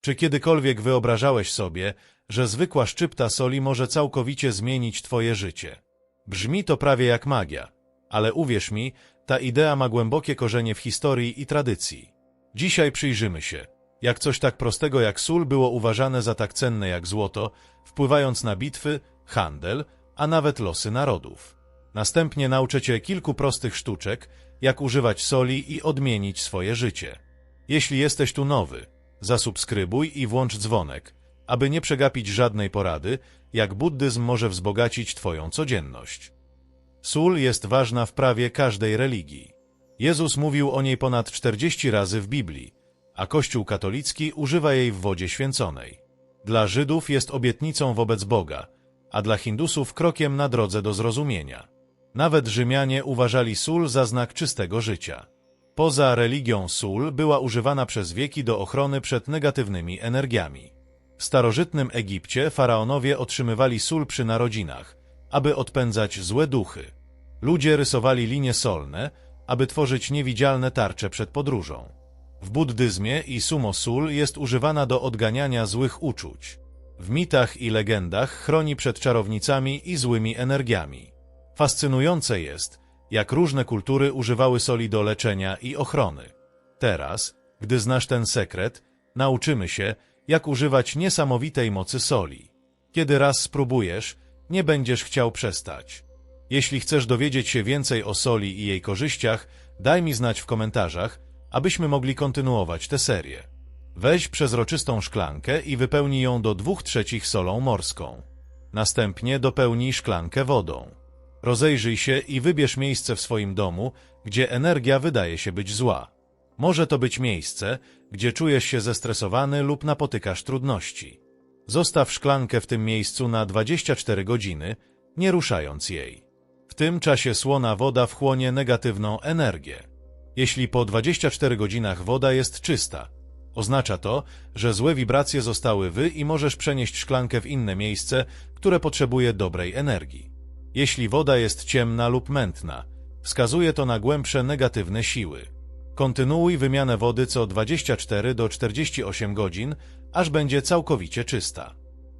Czy kiedykolwiek wyobrażałeś sobie, że zwykła szczypta soli może całkowicie zmienić twoje życie? Brzmi to prawie jak magia, ale uwierz mi, ta idea ma głębokie korzenie w historii i tradycji. Dzisiaj przyjrzymy się, jak coś tak prostego jak sól było uważane za tak cenne jak złoto, wpływając na bitwy, handel, a nawet losy narodów. Następnie nauczę Cię kilku prostych sztuczek, jak używać soli i odmienić swoje życie. Jeśli jesteś tu nowy, zasubskrybuj i włącz dzwonek, aby nie przegapić żadnej porady, jak buddyzm może wzbogacić Twoją codzienność. Sól jest ważna w prawie każdej religii. Jezus mówił o niej ponad 40 razy w Biblii, a Kościół katolicki używa jej w wodzie święconej. Dla Żydów jest obietnicą wobec Boga, a dla Hindusów krokiem na drodze do zrozumienia. Nawet Rzymianie uważali sól za znak czystego życia. Poza religią sól była używana przez wieki do ochrony przed negatywnymi energiami. W starożytnym Egipcie faraonowie otrzymywali sól przy narodzinach, aby odpędzać złe duchy. Ludzie rysowali linie solne, aby tworzyć niewidzialne tarcze przed podróżą. W buddyzmie i sumo sól jest używana do odganiania złych uczuć. W mitach i legendach chroni przed czarownicami i złymi energiami. Fascynujące jest, jak różne kultury używały soli do leczenia i ochrony. Teraz, gdy znasz ten sekret, nauczymy się, jak używać niesamowitej mocy soli. Kiedy raz spróbujesz, nie będziesz chciał przestać. Jeśli chcesz dowiedzieć się więcej o soli i jej korzyściach, daj mi znać w komentarzach, abyśmy mogli kontynuować tę serię. Weź przezroczystą szklankę i wypełnij ją do dwóch trzecich solą morską. Następnie dopełnij szklankę wodą. Rozejrzyj się i wybierz miejsce w swoim domu, gdzie energia wydaje się być zła. Może to być miejsce, gdzie czujesz się zestresowany lub napotykasz trudności. Zostaw szklankę w tym miejscu na 24 godziny, nie ruszając jej. W tym czasie słona woda wchłonie negatywną energię. Jeśli po 24 godzinach woda jest czysta, oznacza to, że złe wibracje zostały wy i możesz przenieść szklankę w inne miejsce, które potrzebuje dobrej energii. Jeśli woda jest ciemna lub mętna, wskazuje to na głębsze negatywne siły. Kontynuuj wymianę wody co 24 do 48 godzin, aż będzie całkowicie czysta.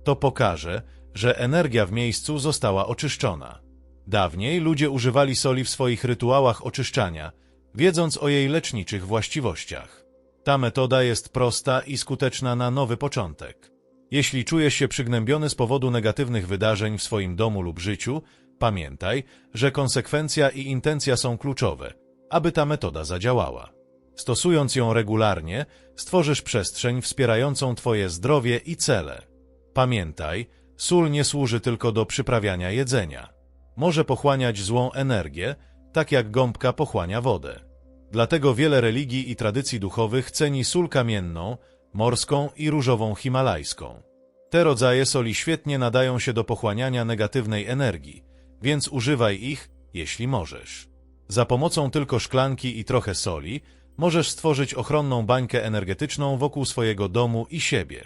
To pokaże, że energia w miejscu została oczyszczona. Dawniej ludzie używali soli w swoich rytuałach oczyszczania, wiedząc o jej leczniczych właściwościach. Ta metoda jest prosta i skuteczna na nowy początek. Jeśli czujesz się przygnębiony z powodu negatywnych wydarzeń w swoim domu lub życiu, pamiętaj, że konsekwencja i intencja są kluczowe, aby ta metoda zadziałała. Stosując ją regularnie, stworzysz przestrzeń wspierającą Twoje zdrowie i cele. Pamiętaj, sól nie służy tylko do przyprawiania jedzenia. Może pochłaniać złą energię, tak jak gąbka pochłania wodę. Dlatego wiele religii i tradycji duchowych ceni sól kamienną, morską i różową himalajską. Te rodzaje soli świetnie nadają się do pochłaniania negatywnej energii, więc używaj ich, jeśli możesz. Za pomocą tylko szklanki i trochę soli możesz stworzyć ochronną bańkę energetyczną wokół swojego domu i siebie.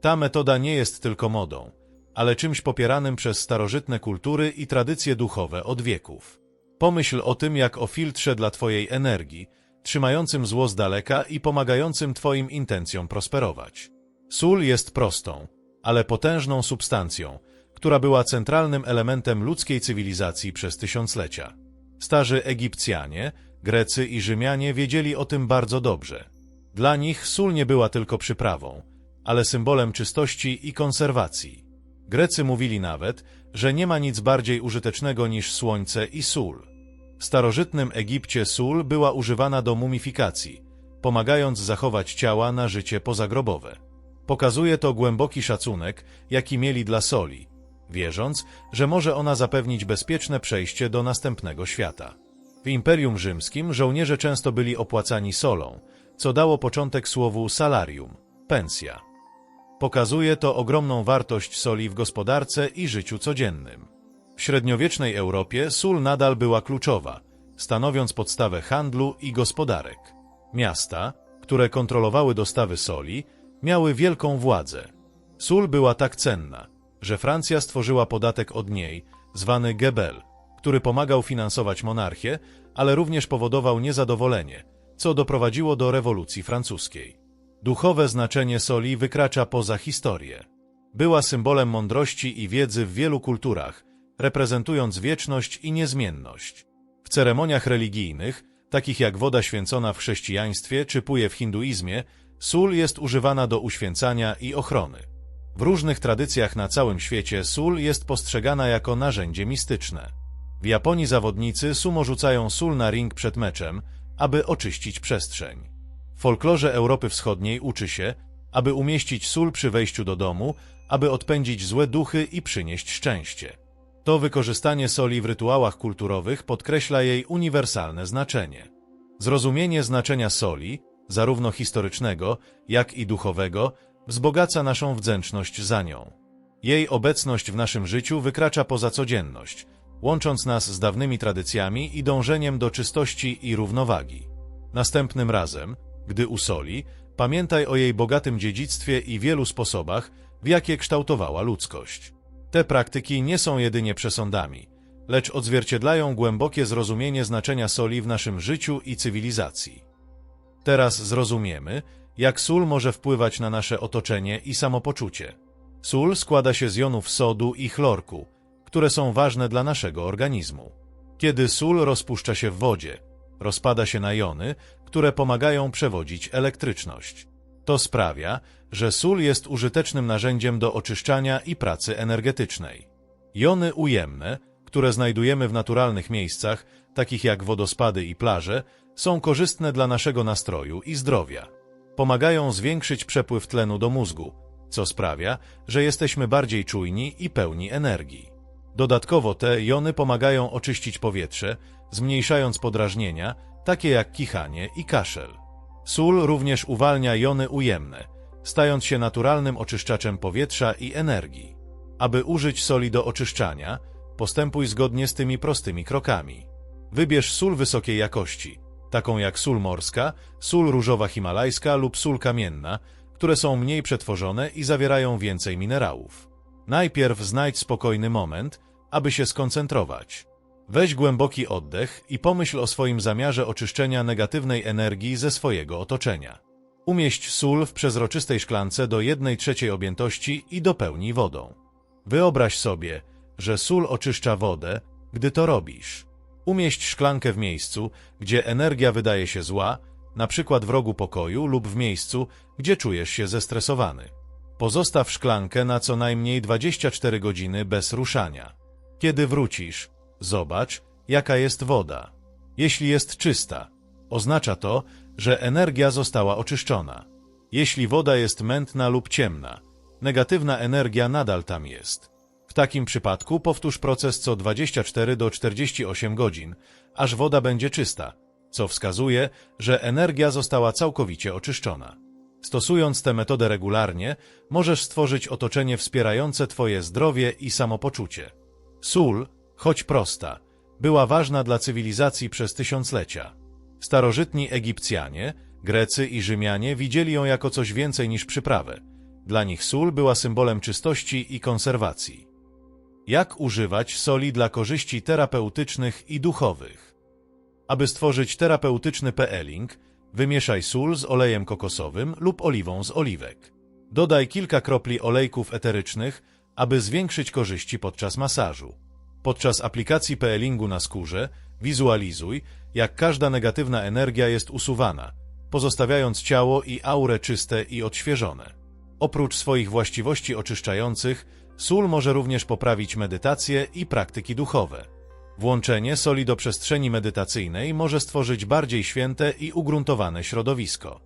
Ta metoda nie jest tylko modą, ale czymś popieranym przez starożytne kultury i tradycje duchowe od wieków. Pomyśl o tym jak o filtrze dla Twojej energii, trzymającym zło z daleka i pomagającym Twoim intencjom prosperować. Sól jest prostą, ale potężną substancją, która była centralnym elementem ludzkiej cywilizacji przez tysiąclecia. Starzy Egipcjanie, Grecy i Rzymianie wiedzieli o tym bardzo dobrze. Dla nich sól nie była tylko przyprawą, ale symbolem czystości i konserwacji. Grecy mówili nawet, że nie ma nic bardziej użytecznego niż słońce i sól. W starożytnym Egipcie sól była używana do mumifikacji, pomagając zachować ciała na życie pozagrobowe. Pokazuje to głęboki szacunek, jaki mieli dla soli, wierząc, że może ona zapewnić bezpieczne przejście do następnego świata. W Imperium Rzymskim żołnierze często byli opłacani solą, co dało początek słowu salarium, pensja. Pokazuje to ogromną wartość soli w gospodarce i życiu codziennym. W średniowiecznej Europie sól nadal była kluczowa, stanowiąc podstawę handlu i gospodarek. Miasta, które kontrolowały dostawy soli, miały wielką władzę. Sól była tak cenna, że Francja stworzyła podatek od niej, zwany Gebel, który pomagał finansować monarchię, ale również powodował niezadowolenie, co doprowadziło do rewolucji francuskiej. Duchowe znaczenie soli wykracza poza historię. Była symbolem mądrości i wiedzy w wielu kulturach, reprezentując wieczność i niezmienność. W ceremoniach religijnych, takich jak woda święcona w chrześcijaństwie czy puje w hinduizmie, sól jest używana do uświęcania i ochrony. W różnych tradycjach na całym świecie sól jest postrzegana jako narzędzie mistyczne. W Japonii zawodnicy sumo rzucają sól na ring przed meczem, aby oczyścić przestrzeń. W folklorze Europy Wschodniej uczy się, aby umieścić sól przy wejściu do domu, aby odpędzić złe duchy i przynieść szczęście. To wykorzystanie soli w rytuałach kulturowych podkreśla jej uniwersalne znaczenie. Zrozumienie znaczenia soli, zarówno historycznego, jak i duchowego, wzbogaca naszą wdzięczność za nią. Jej obecność w naszym życiu wykracza poza codzienność, łącząc nas z dawnymi tradycjami i dążeniem do czystości i równowagi. Następnym razem, gdy usoli, pamiętaj o jej bogatym dziedzictwie i wielu sposobach, w jakie kształtowała ludzkość. Te praktyki nie są jedynie przesądami, lecz odzwierciedlają głębokie zrozumienie znaczenia soli w naszym życiu i cywilizacji. Teraz zrozumiemy, jak sól może wpływać na nasze otoczenie i samopoczucie. Sól składa się z jonów sodu i chlorku, które są ważne dla naszego organizmu. Kiedy sól rozpuszcza się w wodzie, rozpada się na jony, które pomagają przewodzić elektryczność. To sprawia, że sól jest użytecznym narzędziem do oczyszczania i pracy energetycznej. Jony ujemne, które znajdujemy w naturalnych miejscach, takich jak wodospady i plaże, są korzystne dla naszego nastroju i zdrowia. Pomagają zwiększyć przepływ tlenu do mózgu, co sprawia, że jesteśmy bardziej czujni i pełni energii. Dodatkowo te jony pomagają oczyścić powietrze, zmniejszając podrażnienia, takie jak kichanie i kaszel. Sól również uwalnia jony ujemne, stając się naturalnym oczyszczaczem powietrza i energii. Aby użyć soli do oczyszczania, postępuj zgodnie z tymi prostymi krokami. Wybierz sól wysokiej jakości, taką jak sól morska, sól różowa himalajska lub sól kamienna, które są mniej przetworzone i zawierają więcej minerałów. Najpierw znajdź spokojny moment, aby się skoncentrować. Weź głęboki oddech i pomyśl o swoim zamiarze oczyszczenia negatywnej energii ze swojego otoczenia. Umieść sól w przezroczystej szklance do 1 trzeciej objętości i dopełnij wodą. Wyobraź sobie, że sól oczyszcza wodę, gdy to robisz. Umieść szklankę w miejscu, gdzie energia wydaje się zła, na przykład w rogu pokoju lub w miejscu, gdzie czujesz się zestresowany. Pozostaw szklankę na co najmniej 24 godziny bez ruszania. Kiedy wrócisz, zobacz, jaka jest woda. Jeśli jest czysta, oznacza to, że energia została oczyszczona. Jeśli woda jest mętna lub ciemna, negatywna energia nadal tam jest. W takim przypadku powtórz proces co 24 do 48 godzin, aż woda będzie czysta, co wskazuje, że energia została całkowicie oczyszczona. Stosując tę metodę regularnie, możesz stworzyć otoczenie wspierające Twoje zdrowie i samopoczucie. Sól, choć prosta, była ważna dla cywilizacji przez tysiąclecia. Starożytni Egipcjanie, Grecy i Rzymianie widzieli ją jako coś więcej niż przyprawę. Dla nich sól była symbolem czystości i konserwacji. Jak używać soli dla korzyści terapeutycznych i duchowych? Aby stworzyć terapeutyczny peeling, wymieszaj sól z olejem kokosowym lub oliwą z oliwek. Dodaj kilka kropli olejków eterycznych, aby zwiększyć korzyści podczas masażu. Podczas aplikacji peelingu na skórze wizualizuj, jak każda negatywna energia jest usuwana, pozostawiając ciało i aurę czyste i odświeżone. Oprócz swoich właściwości oczyszczających, sól może również poprawić medytację i praktyki duchowe. Włączenie soli do przestrzeni medytacyjnej może stworzyć bardziej święte i ugruntowane środowisko.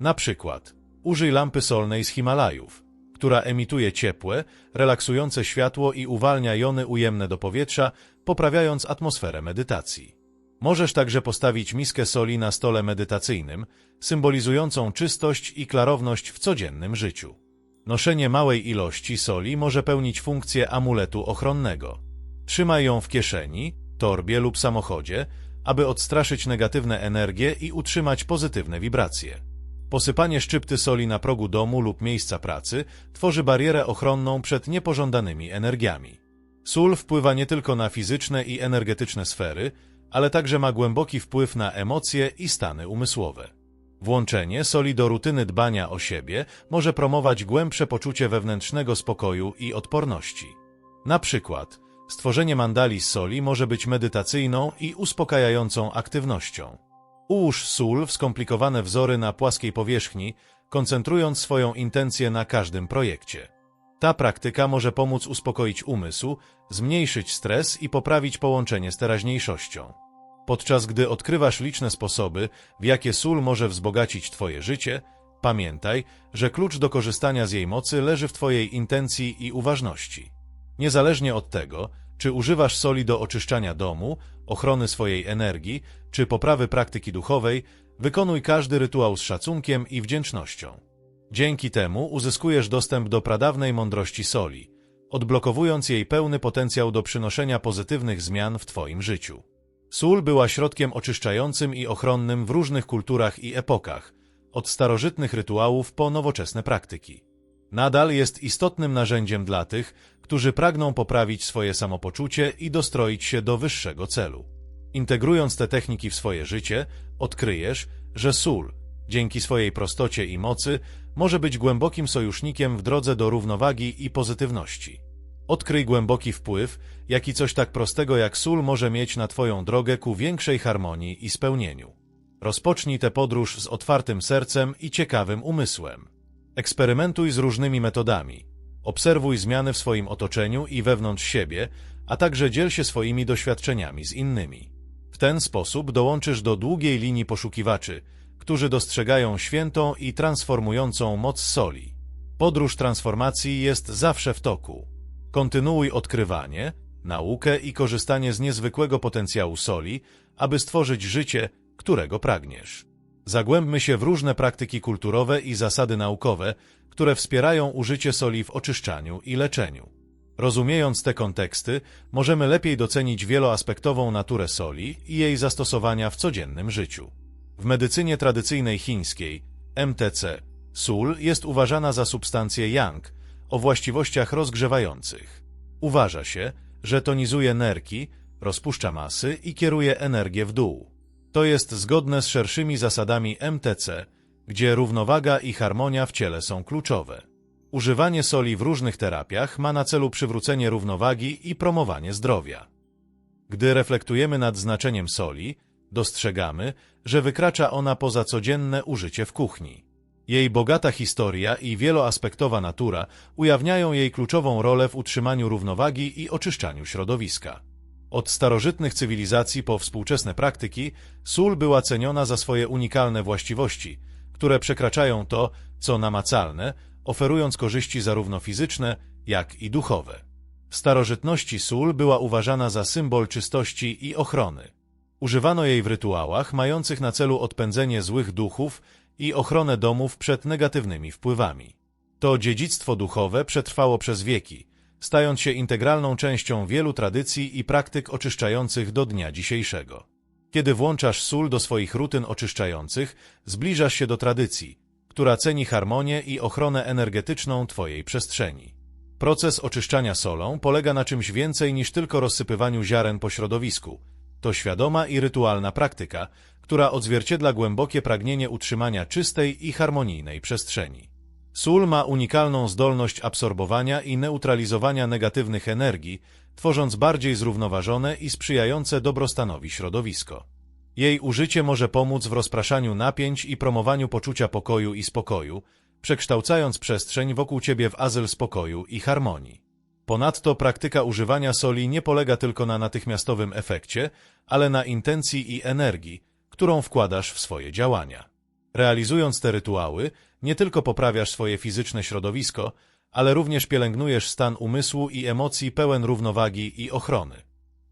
Na przykład, użyj lampy solnej z Himalajów, która emituje ciepłe, relaksujące światło i uwalnia jony ujemne do powietrza, poprawiając atmosferę medytacji. Możesz także postawić miskę soli na stole medytacyjnym, symbolizującą czystość i klarowność w codziennym życiu. Noszenie małej ilości soli może pełnić funkcję amuletu ochronnego. Trzymaj ją w kieszeni, torbie lub samochodzie, aby odstraszyć negatywne energie i utrzymać pozytywne wibracje. Posypanie szczypty soli na progu domu lub miejsca pracy tworzy barierę ochronną przed niepożądanymi energiami. Sól wpływa nie tylko na fizyczne i energetyczne sfery, ale także ma głęboki wpływ na emocje i stany umysłowe. Włączenie soli do rutyny dbania o siebie może promować głębsze poczucie wewnętrznego spokoju i odporności. Na przykład, stworzenie mandali z soli może być medytacyjną i uspokajającą aktywnością. Ułóż sól w skomplikowane wzory na płaskiej powierzchni, koncentrując swoją intencję na każdym projekcie. Ta praktyka może pomóc uspokoić umysł, zmniejszyć stres i poprawić połączenie z teraźniejszością. Podczas gdy odkrywasz liczne sposoby, w jakie sól może wzbogacić Twoje życie, pamiętaj, że klucz do korzystania z jej mocy leży w Twojej intencji i uważności. Niezależnie od tego, czy używasz soli do oczyszczania domu, ochrony swojej energii, czy poprawy praktyki duchowej, wykonuj każdy rytuał z szacunkiem i wdzięcznością. Dzięki temu uzyskujesz dostęp do pradawnej mądrości soli, odblokowując jej pełny potencjał do przynoszenia pozytywnych zmian w Twoim życiu. Sól była środkiem oczyszczającym i ochronnym w różnych kulturach i epokach, od starożytnych rytuałów po nowoczesne praktyki. Nadal jest istotnym narzędziem dla tych, którzy pragną poprawić swoje samopoczucie i dostroić się do wyższego celu. Integrując te techniki w swoje życie, odkryjesz, że sól, dzięki swojej prostocie i mocy, może być głębokim sojusznikiem w drodze do równowagi i pozytywności. Odkryj głęboki wpływ, jaki coś tak prostego jak sól może mieć na Twoją drogę ku większej harmonii i spełnieniu. Rozpocznij tę podróż z otwartym sercem i ciekawym umysłem. Eksperymentuj z różnymi metodami. Obserwuj zmiany w swoim otoczeniu i wewnątrz siebie, a także dziel się swoimi doświadczeniami z innymi. W ten sposób dołączysz do długiej linii poszukiwaczy, którzy dostrzegają świętą i transformującą moc soli. Podróż transformacji jest zawsze w toku. Kontynuuj odkrywanie, naukę i korzystanie z niezwykłego potencjału soli, aby stworzyć życie, którego pragniesz. Zagłębmy się w różne praktyki kulturowe i zasady naukowe, które wspierają użycie soli w oczyszczaniu i leczeniu. Rozumiejąc te konteksty, możemy lepiej docenić wieloaspektową naturę soli i jej zastosowania w codziennym życiu. W medycynie tradycyjnej chińskiej, MTC, sól jest uważana za substancję yang, o właściwościach rozgrzewających. Uważa się, że tonizuje nerki, rozpuszcza masy i kieruje energię w dół. To jest zgodne z szerszymi zasadami MTC, gdzie równowaga i harmonia w ciele są kluczowe. Używanie soli w różnych terapiach ma na celu przywrócenie równowagi i promowanie zdrowia. Gdy reflektujemy nad znaczeniem soli, dostrzegamy, że wykracza ona poza codzienne użycie w kuchni. Jej bogata historia i wieloaspektowa natura ujawniają jej kluczową rolę w utrzymaniu równowagi i oczyszczaniu środowiska. Od starożytnych cywilizacji po współczesne praktyki, sól była ceniona za swoje unikalne właściwości, które przekraczają to, co namacalne, oferując korzyści zarówno fizyczne, jak i duchowe. W starożytności sól była uważana za symbol czystości i ochrony. Używano jej w rytuałach mających na celu odpędzenie złych duchów i ochronę domów przed negatywnymi wpływami. To dziedzictwo duchowe przetrwało przez wieki, stając się integralną częścią wielu tradycji i praktyk oczyszczających do dnia dzisiejszego. Kiedy włączasz sól do swoich rutyn oczyszczających, zbliżasz się do tradycji, która ceni harmonię i ochronę energetyczną Twojej przestrzeni. Proces oczyszczania solą polega na czymś więcej niż tylko rozsypywaniu ziaren po środowisku. To świadoma i rytualna praktyka, która odzwierciedla głębokie pragnienie utrzymania czystej i harmonijnej przestrzeni. Sól ma unikalną zdolność absorbowania i neutralizowania negatywnych energii, tworząc bardziej zrównoważone i sprzyjające dobrostanowi środowisko. Jej użycie może pomóc w rozpraszaniu napięć i promowaniu poczucia pokoju i spokoju, przekształcając przestrzeń wokół ciebie w azyl spokoju i harmonii. Ponadto praktyka używania soli nie polega tylko na natychmiastowym efekcie, ale na intencji i energii, którą wkładasz w swoje działania. Realizując te rytuały, nie tylko poprawiasz swoje fizyczne środowisko, ale również pielęgnujesz stan umysłu i emocji pełen równowagi i ochrony.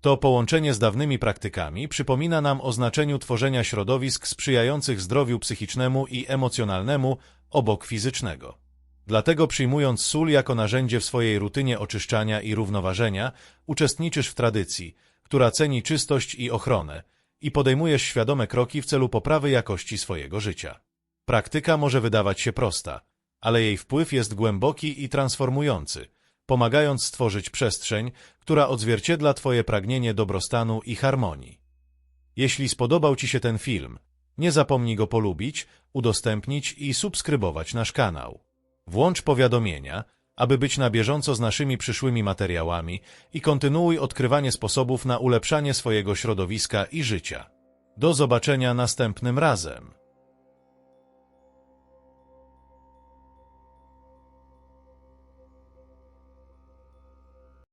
To połączenie z dawnymi praktykami przypomina nam o znaczeniu tworzenia środowisk sprzyjających zdrowiu psychicznemu i emocjonalnemu obok fizycznego. Dlatego przyjmując sól jako narzędzie w swojej rutynie oczyszczania i równoważenia, uczestniczysz w tradycji, która ceni czystość i ochronę, i podejmujesz świadome kroki w celu poprawy jakości swojego życia. Praktyka może wydawać się prosta, ale jej wpływ jest głęboki i transformujący, pomagając stworzyć przestrzeń, która odzwierciedla Twoje pragnienie dobrostanu i harmonii. Jeśli spodobał Ci się ten film, Nie zapomnij go polubić, udostępnić i subskrybować nasz kanał. Włącz powiadomienia, aby być na bieżąco z naszymi przyszłymi materiałami i kontynuuj odkrywanie sposobów na ulepszanie swojego środowiska i życia. Do zobaczenia następnym razem.